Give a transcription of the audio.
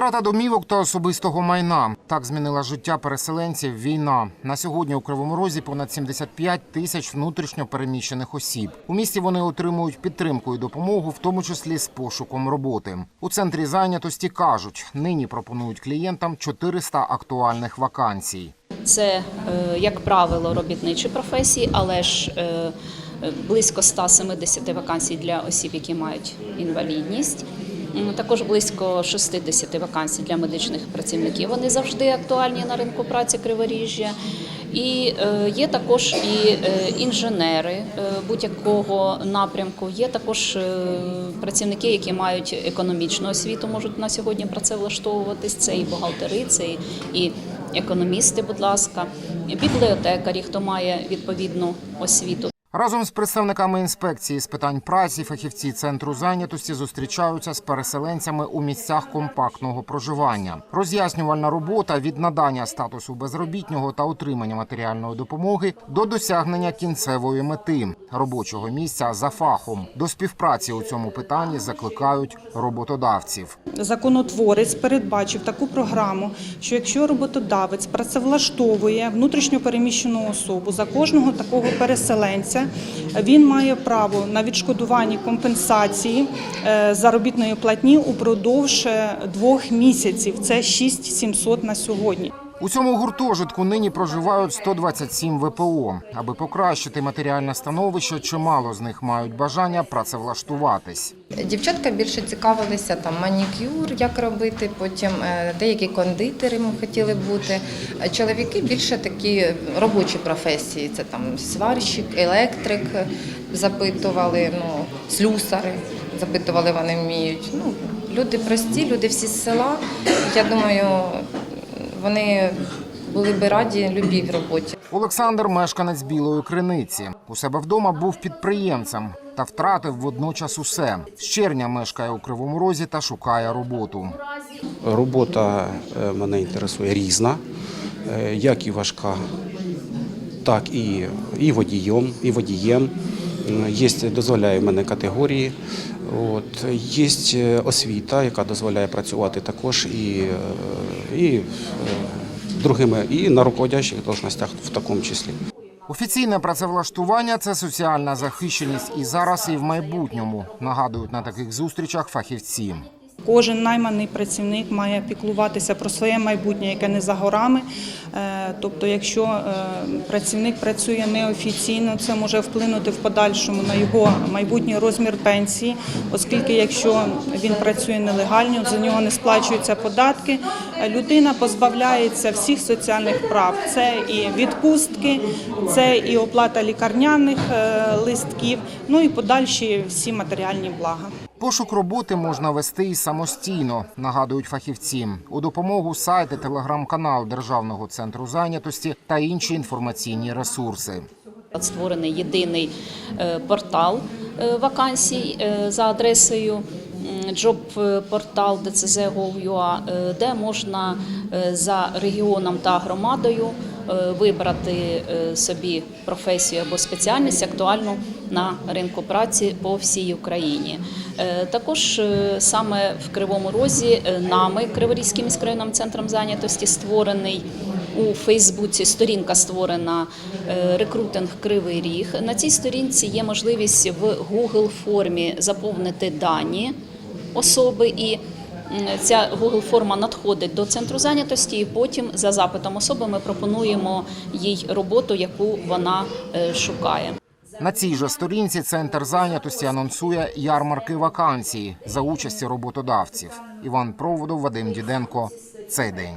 Втрата домівок та особистого майна так змінила життя переселенців. Війна на сьогодні у Кривому Розі понад 75 тисяч внутрішньо переміщених осіб. У місті вони отримують підтримку і допомогу, в тому числі з пошуком роботи. У центрі зайнятості кажуть, нині пропонують клієнтам 400 актуальних вакансій. Це, е, як правило, робітничі професії, але ж е, е, близько 170 вакансій для осіб, які мають інвалідність. Також близько 60 вакансій для медичних працівників. Вони завжди актуальні на ринку праці Криворіжжя. І е, є також і е, інженери е, будь-якого напрямку. Є також працівники, які мають економічну освіту, можуть на сьогодні працевлаштовуватись. Це і бухгалтери, це і економісти, будь ласка, і бібліотекарі, хто має відповідну освіту. Разом з представниками інспекції з питань праці фахівці центру зайнятості зустрічаються з переселенцями у місцях компактного проживання. Роз'яснювальна робота від надання статусу безробітнього та отримання матеріальної допомоги до досягнення кінцевої мети робочого місця за фахом. До співпраці у цьому питанні закликають роботодавців. Законотворець передбачив таку програму, що якщо роботодавець працевлаштовує внутрішньо переміщену особу за кожного такого переселенця, він має право на відшкодування компенсації е, заробітної платні упродовж е, двох місяців. Це 6700 на сьогодні. У цьому гуртожитку нині проживають 127 ВПО. Аби покращити матеріальне становище, чимало з них мають бажання працевлаштуватись. Дівчатка більше цікавилися там манікюр, як робити. Потім е, деякі кондитери хотіли бути. Чоловіки більше такі робочі професії. Це там сварщик, електрик запитували, ну слюсари запитували, вони вміють. Ну люди прості, люди всі з села. Я думаю, вони були би раді любій роботі. Олександр мешканець білої криниці. У себе вдома був підприємцем та втратив водночас усе. З червня мешкає у Кривому Розі та шукає роботу. Робота е, мене інтересує різна, е, як і важка, так і, і водієм, і водієм. Є, дозволяє в мене категорії. От, є е, освіта, яка дозволяє працювати також і, е, і е, другими, і на руководящих должностях в такому числі. Офіційне працевлаштування це соціальна захищеність і зараз, і в майбутньому нагадують на таких зустрічах фахівці. Кожен найманий працівник має піклуватися про своє майбутнє, яке не за горами. Е, Тобто, якщо е, працівник працює неофіційно, це може вплинути в подальшому на його майбутній розмір пенсії, оскільки якщо він працює нелегально, за нього не сплачуються податки, е, людина позбавляється всіх соціальних прав. Це і відпустки, це і оплата лікарняних листків, ну і подальші всі матеріальні блага. Пошук роботи можна вести і самостійно, нагадують фахівці. У допомогу сайти, телеграм-канал Державного центру зайнятості та інші інформаційні ресурси. Створений єдиний е, портал е, вакансій е, за адресою м, job-портал dcz.gov.ua, де можна за регіоном та громадою вибрати е, собі професію або спеціальність актуальну на ринку праці по всій Україні. Е, Також е, саме в Кривому Розі е, нами, Криворізьким міськрайонним центром зайнятості, створений у Фейсбуці сторінка створена е, рекрутинг Кривий Ріг. На цій сторінці є можливість в Google формі заповнити дані особи і. Ця Google форма надходить до центру зайнятості, і потім за запитом особи ми пропонуємо їй роботу, яку вона е, шукає. На цій же сторінці центр зайнятості анонсує ярмарки вакансії за участі роботодавців. Іван Проводов, Вадим Діденко. Цей день.